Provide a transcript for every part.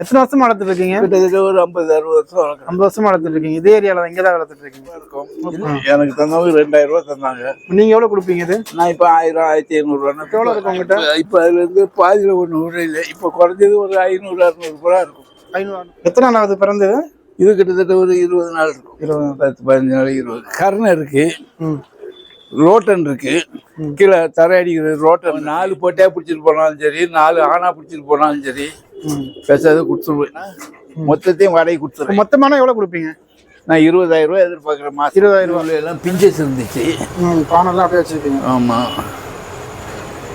எத்தனை வருஷமா வளர்த்துட்டு இருக்கீங்க? கிட்டத்தட்ட ஒரு ஐம்பது அறுபது வருஷம் வளர்க்குறேன். ஐம்பது வருஷமா வளர்த்துட்டு இருக்கீங்க. இதே ஏரியால இங்கே தான் வளர்த்துட்டு இருக்கீங்க. இருக்கும் எனக்கு தந்தவங்க ரெண்டாயிரம் ரூபாய் தந்தாங்க. நீங்க எவ்வளவு கொடுப்பீங்க இது? நான் இப்போ ஆயிரம் ஆயிரத்தி ஐநூறுரூவா எவ்வளவு இருக்கு உங்ககிட்ட? இப்போ அதுல இருந்து பாதியில் ஒன்று விட இல்லை. இப்போ குறைஞ்சது ஒரு ஐநூறு அறுநூறு ரூபா இருக்கும். ஐநூறு. எத்தனை நாளாவது பிறந்தது? இது கிட்டத்தட்ட ஒரு இருபது நாள் இருக்கும். இருபது பத்து பதினஞ்சு நாள் இருபது. கர்ணை இருக்கு. ரோட்டன் இருக்கு. கீழே தரை அடிக்கிறது ரோட்டன் நாலு போட்டே பிடிச்சிட்டு போனாலும் சரி நாலு ஆனா பிடிச்சிட்டு போனாலும் சரி பேசாத கொடுத்துருவேன் மொத்தத்தையும் வாடகை கொடுத்துருவேன் மொத்தமான எவ்வளவு கொடுப்பீங்க? நான் இருபதாயிரம் ரூபாய் எதிர்பார்க்குறேன். மாசம் இருபதாயிரம் ரூபாய். எல்லாம் பிஞ்சஸ் இருந்துச்சு பானெல்லாம் அப்படியே வச்சிருக்கீங்க ஆமா.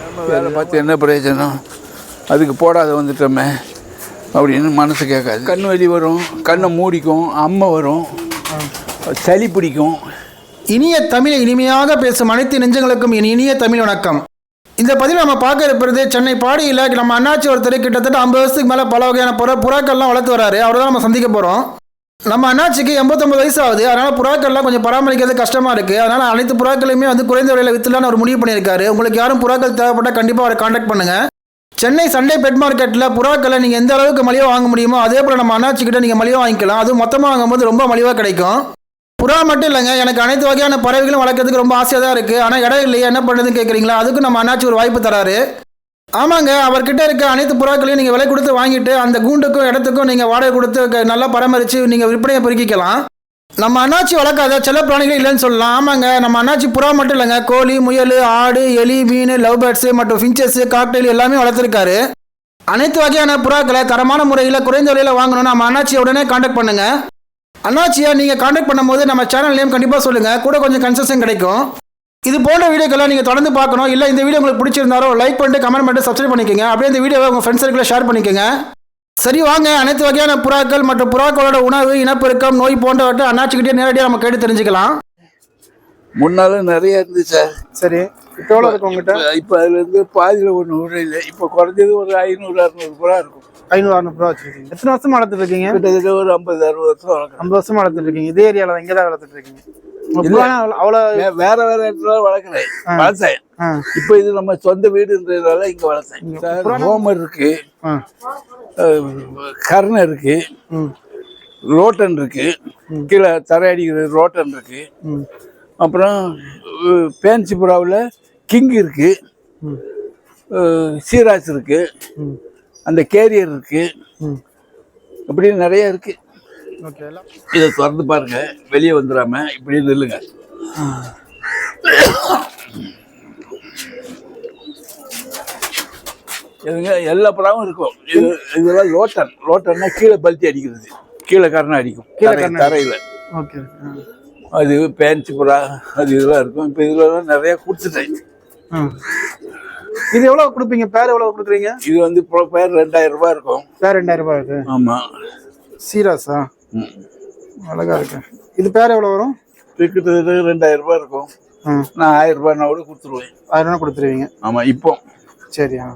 நம்ம வேலை பார்த்து என்ன பிரயோஜனம்? அதுக்கு போடாத வந்துட்டோமே. அப்படின்னு மனசு கேட்காது. கண் வலி வரும் கண்ணை மூடிக்கும் அம்மை வரும் சளி பிடிக்கும். இனிய தமிழை இனிமையாக பேசும் அனைத்து நெஞ்சங்களுக்கும் என் இனிய தமிழ் வணக்கம். இந்த பதிவில் நம்ம பார்க்க இருப்பது சென்னை பாடியில் நம்ம அண்ணாச்சி ஒருத்தர் கிட்டத்தட்ட ஐம்பது வருஷத்துக்கு மேலே பல வகையான புறா புறாக்கள்லாம் வளர்த்து வராரு. அவரை தான் நம்ம சந்திக்க போகிறோம் நம்ம அண்ணாச்சிக்கு எண்பத்தொம்பது வயசு ஆகுது. அதனால் புறாக்கள்லாம் கொஞ்சம் பராமரிக்கிறது கஷ்டமாக இருக்குது அதனால் அனைத்து புறாக்களையுமே வந்து குறைந்த விலையில் விற்றுலான்னு அவர் முடிவு பண்ணியிருக்காரு. உங்களுக்கு யாரும் புறாக்கள் தேவைப்பட்டால் கண்டிப்பாக அவரை காண்டாக்ட் பண்ணுங்கள் சென்னை சண்டே பெட் மார்க்கெட்டில் புறாக்களை நீங்கள் எந்த அளவுக்கு மலிவாக வாங்க முடியுமோ அதே போல் நம்ம அண்ணாச்சிக்கிட்ட நீங்கள் மலிவாக வாங்கிக்கலாம். அதுவும் மொத்தமாக வாங்கும்போது ரொம்ப மலிவாக கிடைக்கும். புறா மட்டும் இல்லைங்க. எனக்கு அனைத்து வகையான பறவைகளும் வளர்க்கறதுக்கு ரொம்ப ஆசையாக தான் இருக்குது ஆனால் இடம் இல்லையா. என்ன பண்ணுறதுன்னு கேட்குறீங்களா அதுக்கும் நம்ம அண்ணாச்சி ஒரு வாய்ப்பு தராரு. ஆமாங்க. அவர்கிட்ட இருக்க அனைத்து புறாக்களையும் நீங்கள் விலை கொடுத்து வாங்கிட்டு அந்த கூண்டுக்கும் இடத்துக்கும் நீங்கள் வாடகை கொடுத்து நல்லா பராமரித்து நீங்கள் விற்பனையை பெருக்கிக்கலாம். நம்ம அண்ணாச்சி வளர்க்காத சில பிராணிகள் இல்லைன்னு சொல்லலாம். ஆமாங்க. நம்ம அண்ணாச்சி புறா மட்டும் இல்லைங்க. கோழி முயல் ஆடு எலி மீன் லவ் பேர்ட்ஸு மற்றும் ஃபின்ச்சஸ் காக்டெயில் எல்லாமே வளர்த்துருக்காரு. அனைத்து வகையான புறாக்களை தரமான முறையில் குறைந்த விலையில் வாங்கணும்னு நம்ம அண்ணாச்சியை உடனே காண்டாக்ட் பண்ணுங்கள் அண்ணாச்சியை நீங்கள் காண்டாக்ட் பண்ணும்போது நம்ம சேனல் நேம் கண்டிப்பாக சொல்லுங்கள் கூட கொஞ்சம் கன்செஷன் கிடைக்கும். இது போன்ற வீடியோக்கெல்லாம் நீங்கள் தொடர்ந்து பார்க்கணும். இல்லை இந்த வீடியோ உங்களுக்கு பிடிச்சிருந்தாரோ லைக் பண்ணிட்டு கமெண்ட் பண்ணிட்டு சப்ஸ்கிரைப் பண்ணிக்கோங்க. அப்படியே இந்த வீடியோவை உங்கள் ஃப்ரெண்ட்ஸ் சர்க்கிளில் ஷேர் பண்ணிக்கோங்க. சரி வாங்க. அனைத்து வகையான புறாக்கள் மற்றும் புறாக்களோட உணவு இனப்பெருக்கம் நோய் போன்றவற்றை அண்ணாச்சிக்கிட்டே நேரடியாக நம்ம கேட்டு தெரிஞ்சுக்கலாம். முன்னால நிறைய இருந்துச்சு. சார் சரி இப்போ எவ்வளோ இருக்கு உங்ககிட்ட? இப்ப- இப்ப அதுல இருந்து பாதியில ஒண்ணு விட இல்லை. இப்ப குறைஞ்சது ஒரு ஐநூறு அறுநூறு ரூபா இருக்கும். ஐநூறு அறுநூறு ரூபா வச்சுருக்கீங்க. எத்தனை வருஷமா வளர்த்துட்டு இருக்கீங்க கிட்டத்தட்ட ஒரு ஐம்பது அறுபது வருஷம் ஐம்பது வருஷமா வளர்த்துட்டு இருக்கீங்க இதே ஏரியாவில் இங்கே தான் வளர்த்துட்டு இருக்கீங்க உங்க புறானா அவ்வளோ- அவ்வளோ வே- வேற வேற இடத்துல வளர்க்குறேன் வளர்த்தேன். ஆ. இப்ப இது நம்ம சொந்த வீடுன்றதால இங்க வளர்த்தேன். சார் ஹோமர் இருக்கு. கர்ணை இருக்கு. ரோட்டன் இருக்கு. கீழே தரை அடிக்கிறது ரோட்டன் இருக்கு அப்புறம் அஹ், பேன்சி புறாவில் கிங் இருக்கு. சீராஸ் இருக்கு. ம். அந்த கேரியர் இருக்கு. இப்படி நிறைய இருக்கு. இதை திறந்து பாருங்க. வெளியே வந்துடாம இப்படி நில்லுங்க. இதுங்க எல்லா பழமும் இருக்கும். இது இதெல்லாம் லோட்டன். லோட்டன்னா கீழே பல்ட்டி அடிக்கிறது. கீழே கரணம் அடிக்கும். கீழே தரையில. ஓகே அது பேன்சி புறா அது இதெல்லாம் இருக்கும். இப்போ இதெல்லாம் நிறைய கொடுத்துட்டேன். இது எவ்வளோ கொடுப்பீங்க? பேர் எவ்வளோ கொடுக்குறீங்க? இது வந்து பேர் ரெண்டாயிரம் ரூபாய் இருக்கும். பேர் ரெண்டாயிரம் ரூபாய் இருக்கு ஆமா. சீராஸா ம். அழகா இருக்கு. இது பேர் எவ்வளோ வரும்? கிட்டத்தட்ட ரெண்டாயிரம் ரூபாய் இருக்கும். நான் ஆயிரம் ரூபாய்னா கூட கொடுத்துருவேன். ஆயிரம் ரூபா கொடுத்துருவீங்க. ஆமா இப்போ. சரி ஆ.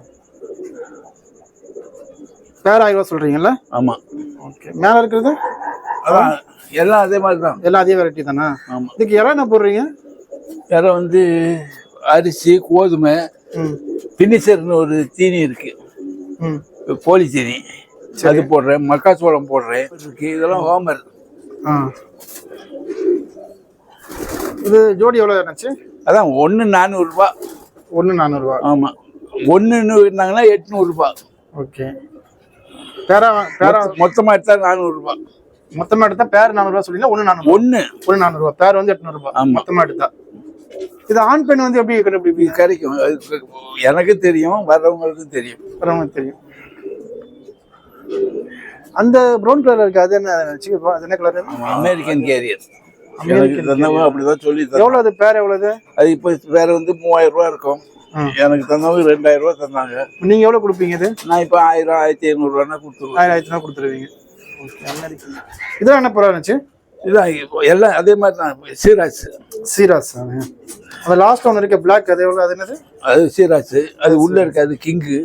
பேர் ஆயிரம் ரூபா சொல்கிறீங்கல்ல ஆமா. ஓகே. மேலே இருக்கிறது? அதான் எல்லாம் அதே மாதிரி தான். எல்லாம் அதே வெரைட்டி தானே? ஆமா. இதுக்கு இடம் என்ன போடுறீங்க? வேற வந்து அரிசி கோதுமை ம் பினிசர்னு ஒரு தீனி இருக்கு. ம். கோழி தீனி அது போடுறேன். மக்காச்சோளம் போடுறேன். இதெல்லாம் ஹோமர். இது ஜோடி எவ்வளோ இருந்துச்சு அதான் ஒன்று நானூறுரூபா ஒன்று நானூறுரூவா ஆமாம் ஒன்றுன்னு இருந்தாங்கன்னா எட்நூறுபா. ஓகே. பேரா பேரா மொத்தமாக எடுத்தா நானூறுரூபா மொத்தமாக எடுத்தா பேர் நானூறுரூவா சொல்லிங்களா ஒன்று நானூறு ஒன்று ஒன்று நானூறுரூவா பேர் வந்து எட்நூறுபா. ஆமா. மொத்தமாக எடுத்தா. இது ஆண் பெண் வந்து எப்படி கண்டுபிடிப்பீங்க? கிடைக்கும் எனக்கு தெரியும் வர்றவங்களுக்கும் தெரியும். வரவங்களுக்கு தெரியும். அந்த ப்ரௌன் கலர் இருக்கு? அது என்ன அது என்ன கலர் அமெரிக்கன் கேரியர் தந்தவங்க அப்படிதான் சொல்லி. எவ்வளோ அது? பேர் எவ்வளவு அது? இப்போ வேற வந்து மூவாயிரம் ரூபா இருக்கும். எனக்கு தந்தவங்க ரெண்டாயிரம் ரூபா தந்தாங்க. நீங்க எவ்வளவு கொடுப்பீங்க இது? நான் இப்போ ஆயிரம் ஆயிரத்தி ஐநூறுரூவானா கொடுத்துருவேன். ஆயிரம் ஆயிரத்தி கொடுத்துருவீங்க. Okay American. இதெல்லாம் என்ன இருந்துச்சு? இதான் எல்லாம் அதே மாதிரி தான் சீராஸ் சீராஸ் அந்த லாஸ்ட் ஒன்று இருக்க பிளாக் அது எவ்வளோ அது என்னது? அது சீராஸ் அது உள்ள இருக்கு அது கிங்கு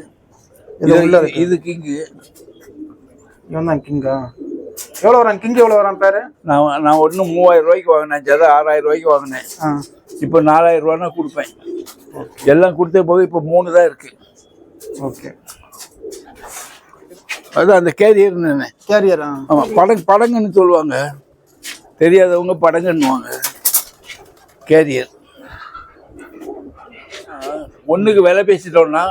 இது உள்ள இது கிங்கு இவன் கிங்கா எவ்வளோ வரான்? கிங் எவ்வளோ வரான் பேரு? நான் நான் ஒன்று மூவாயிரம் ரூபாய்க்கு வாங்கினேன் ஜதை ஆறாயிரம் ரூபாய்க்கு வாங்கினேன். ஆ. இப்போ நாலாயிரம் ரூபானா கொடுப்பேன். எல்லாம் கொடுத்த போது இப்போ மூணு தான் இருக்கு. ஓகே. அது அந்த கேரியர்னு கேரியரா ஆமாம் படங் படங்குன்னு சொல்லுவாங்க. தெரியாதவங்க படங்குன்னுவாங்க. கேரியர் ஒன்றுக்கு விலை பேசிட்டோம்னா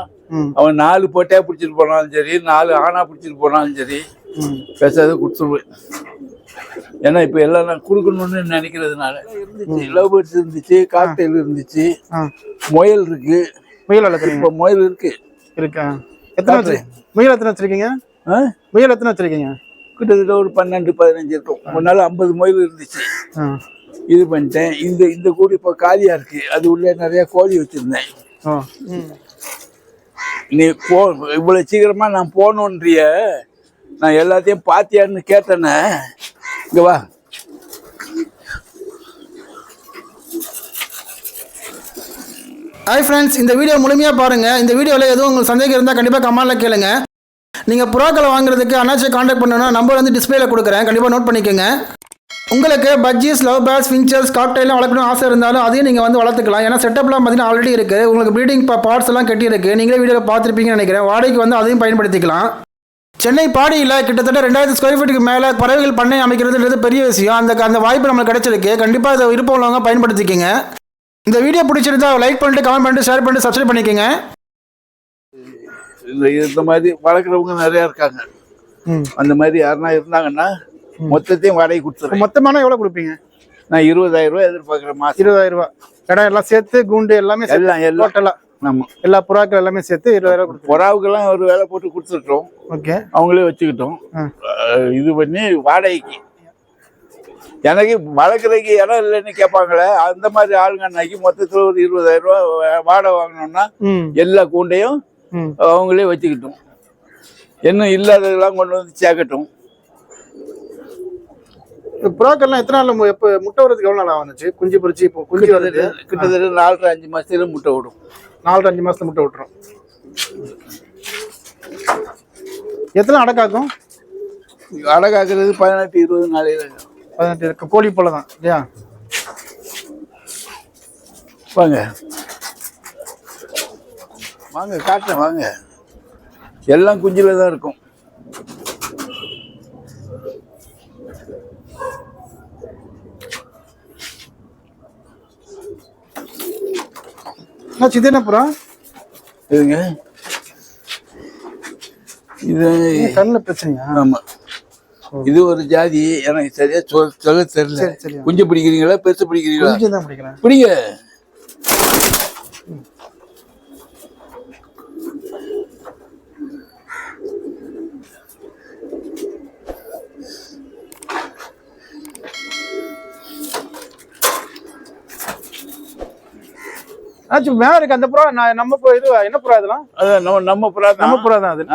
அவன் நாலு பொட்டையா பிடிச்சிட்டு போனாலும் சரி நாலு ஆணா பிடிச்சிட்டு போனாலும் சரி பேசாத கொடுத்துருவேன் ஏன்னா இப்போ எல்லாம் நான் கொடுக்கணும்னு நினைக்கிறதுனால. இருந்துச்சு. லவ் பேர்ட்ஸ் இருந்துச்சு காக்டெயில் இருந்துச்சு முயல் இருக்கு. முயல் வளர்க்குறீங்க? இப்போ முயல் இருக்கு. இருக்கா? எத்தனை முயல் எத்தனை வச்சிருக்கீங்க? முயல் எத்தனை வச்சிருக்கீங்க? கிட்டத்தட்ட ஒரு பன்னெண்டு பதினஞ்சு இருக்கும். ஒரு நாள் ஐம்பது முயல் இருந்துச்சு. இது பண்ணிட்டேன். இந்த இந்த கூடு இப்போ காலியாக இருக்கு. அது உள்ளே நிறைய கோழி வச்சுருந்தேன். நீ போ இவ்வளோ சீக்கிரமா நான் போகணுன்றிய நான் எல்லாத்தையும் பாத்தியான்னு கேட்டேனே. இங்க வா. ஹாய் ஃப்ரெண்ட்ஸ் இந்த வீடியோ முழுமையாக பாருங்கள் இந்த வீடியோவில் எதுவும் உங்களுக்கு சந்தேகம் இருந்தால் கண்டிப்பாக கமெண்ட்டில் கேளுங்க. நீங்கள் புறாக்களை வாங்குறதுக்கு அண்ணாச்சியை காண்டாக்ட் பண்ணணும்னா நம்பர் வந்து டிஸ்பிளேல கொடுக்குறேன். கண்டிப்பாக நோட் பண்ணிக்கோங்க. உங்களுக்கு பஜ்ஜீஸ் லவ் பேர்ட்ஸ் ஃபின்ச்சர்ஸ் காக்டைலாம் வளர்க்கணும் ஆசை இருந்தாலும் அதையும் நீங்கள் வந்து வளர்த்துக்கலாம். ஏன்னா செட்டப்லாம் பார்த்தீங்கன்னா ஆல்ரெடி இருக்குது உங்களுக்கு ப்ரீடிங் பார்ட்ஸ் எல்லாம் கட்டியிருக்கு. நீங்களே வீடியோவில் பார்த்துருப்பீங்கன்னு நினைக்கிறேன். வாடகைக்கு வந்து அதையும் பயன்படுத்திக்கலாம். சென்னை பாடியில் கிட்டத்தட்ட ரெண்டாயிரத்து ஸ்கொயர் ஃபீட்டுக்கு மேலே பறவைகள் பண்ணை அமைக்கிறதுன்றது பெரிய விஷயம். அந்த அந்த வாய்ப்பு நம்மளுக்கு கிடைச்சிருக்கு. கண்டிப்பாக அதை விருப்பம் உள்ளவங்க பயன்படுத்திக்கங்க. இந்த வீடியோ பிடிச்சிருந்தா லைக் பண்ணிட்டு கமெண்ட் பண்ணிட்டு ஷேர் பண்ணிட்டு சப்ஸ்கிரைப் பண்ணிக்கோங்க. இந்த இந்த மாதிரி வளர்க்குறவங்க நிறைய இருக்காங்க. அந்த மாதிரி யாருன்னா இருந்தாங்கன்னா மொத்தத்தையும் வாடகை கொடுத்துறேன் மொத்தமான எவ்வளோ கொடுப்பீங்க? நான் இருபதாயிரம் ரூபாய் எதிர்பார்க்குறேன் மாசம். இருபதாயிரம் ரூபாய். இடம் எல்லாம் சேர்த்து கூண்டு எல்லாமே எல்லாம் எல்லாம். டோட்டலாக ஆமாம் எல்லா புறாக்கள் எல்லாமே சேர்த்து இருபதாயிரம் கொடுத்து புறாவுக்கெல்லாம் ஒரு வேலை போட்டு கொடுத்துட்டோம் ஓகே. அவங்களே வச்சுக்கிட்டோம். இது பண்ணி வாடகைக்கு. எனக்கு வளர்க்குறதுக்கு இடம் இல்லைன்னு கேட்பாங்களே அந்த மாதிரி ஆளுங்கன்னாக்கி மொத்தத்தில் ஒரு இருபதாயிரம் ரூபா வாடகை வாங்கினோம்னா எல்லா கூண்டையும் அவங்களே வச்சுக்கிட்டோம். இன்னும் இல்லாததெல்லாம் கொண்டு வந்து சேர்க்கட்டும். இந்த புறாக்கள்லாம் எத்தனை நாள் எப்போ முட்டை வரதுக்கு எவ்வளோ நாள் வந்துச்சு குஞ்சு பொரிச்சு இப்போ குஞ்சு வருது கிட்டத்தட்ட நாலரை அஞ்சு மாசத்துல முட்டை விடும் நாலு அஞ்சு மாசத்துல முட்டை விட்டுரும் எத்தனை அடக்காக்கும் அடகாக்குறது பதினெட்டு இருபது நாளையில பதினெட்டு இருக்கு. கோழி போல தான் இல்லையா? வாங்க. வாங்க காட்டுறேன் வாங்க. எல்லாம் குஞ்சில தான் இருக்கும். என்ன இது என்ன புறா? இதுங்க. இது கண்ணில் பிரச்சனையா? ஆமா. இது ஒரு ஜாதி. எனக்கு சரியா சொல் சொல்ல தெரியல. சரி, சரி. குஞ்சு பிடிக்கிறீங்களா பெருசு பிடிக்கிறீங்களா? பிடிங்க. ஆச்சு மேல இருக்கு அந்த புறா நான் நம்ம இது என்ன புறா இதெல்லாம்? நம்ம நம்ம புறா. நம்ம புறா தான் அது?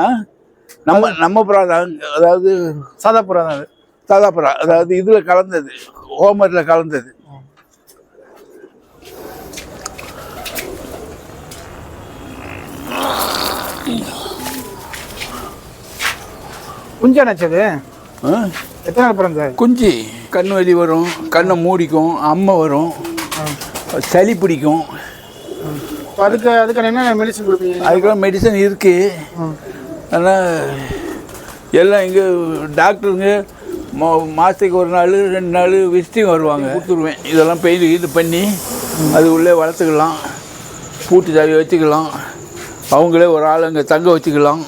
நம்ம நம்ம புறா தான். அதாவது சாதா புறா தான் அது. சாதா புறா. அதாவது இதுல கலந்தது. ஹோமர்ல கலந்தது. குஞ்சு அணைச்சது? ஆ? எத்தனை நாள் பிறந்தது? குஞ்சு. கண் வலி வரும் கண்ணை மூடிக்கும் அம்மை வரும் சளி பிடிக்கும். அதுக்கு அதுக்கு என்ன மெடிசன் கொடுப்பீங்க? அதுக்கெல்லாம் மெடிசன் இருக்கு. ம். ஆனால் எல்லாம் இங்கே டாக்டருங்க மா மாதத்துக்கு ஒரு நாள் ரெண்டு நாள் விசிட்டிங் வருவாங்க. கொடுத்துருவேன். இதெல்லாம் பெயிண்ட் இது பண்ணி அது உள்ளே வளர்த்துக்கலாம். பூட்டு சாவி வச்சுக்கலாம். அவங்களே ஒரு ஆள் அங்கே தங்க வச்சுக்கலாம்.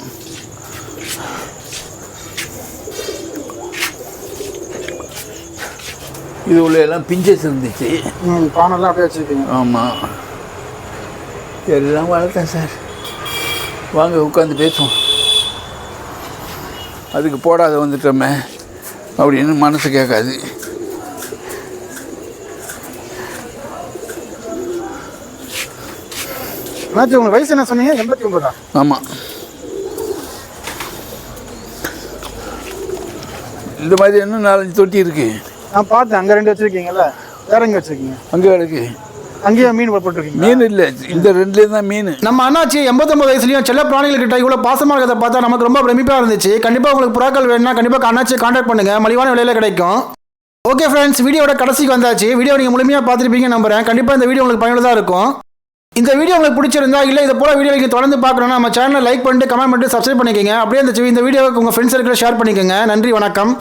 இது உள்ள எல்லாம் பிஞ்சஸ் இருந்துச்சு. பானெல்லாம் அப்படியே வச்சுருக்கீங்க. ஆமாம் எல்லாம் வளர்த்தேன் சார். வாங்க உட்காந்து பேசுவோம். அதுக்கு போடாத வந்துட்டோமே. அப்படின்னு மனசு கேட்காது. என்னாச்சு உங்களுக்கு வயசு என்ன சொன்னீங்க? எண்பத்தி ஒன்பதா? ஆமாம் இந்த மாதிரி இன்னும் நாலஞ்சு தொட்டி இருக்கு. நான் பார்த்தேன் அங்கே ரெண்டு வச்சுருக்கீங்கல்ல. வேற எங்கே வச்சுருக்கீங்க? அங்கே இருக்கு அங்கேயே மீன் போட்டுருக்கீங்க மீன் இல்லை இந்த ரெண்டுலேயும் தான் மீன். நம்ம அண்ணாச்சி எண்பத்தொம்பது வயசுலயும் செல்ல பிராணிகள்கிட்ட இவ்வளோ பாசமாக இருக்கிறத பார்த்தா நமக்கு ரொம்ப பிரமிப்பாக இருந்துச்சு. கண்டிப்பாக உங்களுக்கு புறாக்கள் வேணும்னா கண்டிப்பாக அண்ணாச்சியை காண்டாக்ட் பண்ணுங்க. மலிவான விலையில கிடைக்கும். ஓகே ஃப்ரெண்ட்ஸ் வீடியோட கடைசிக்கு வந்தாச்சு. வீடியோ நீங்கள் முழுமையாக பார்த்துருப்பீங்க நம்புறேன். கண்டிப்பாக இந்த வீடியோ உங்களுக்கு பயனுள்ளதாக இருக்கும். இந்த வீடியோ உங்களுக்கு பிடிச்சிருந்தா இல்லை இது போல வீடியோ நீங்கள் தொடர்ந்து பார்க்கணும்னா நம்ம சேனலை லைக் பண்ணிட்டு கமெண்ட் பண்ணிட்டு சப்ஸ்கிரைப் பண்ணிக்கோங்க. அப்படியே இந்த இந்த வீடியோவுக்கு உங்கள் ஃப்ரெண்ட்ஸ் சர்க்கிளில் ஷேர் பண்ணிக்கோங்க. நன்றி வணக்கம்.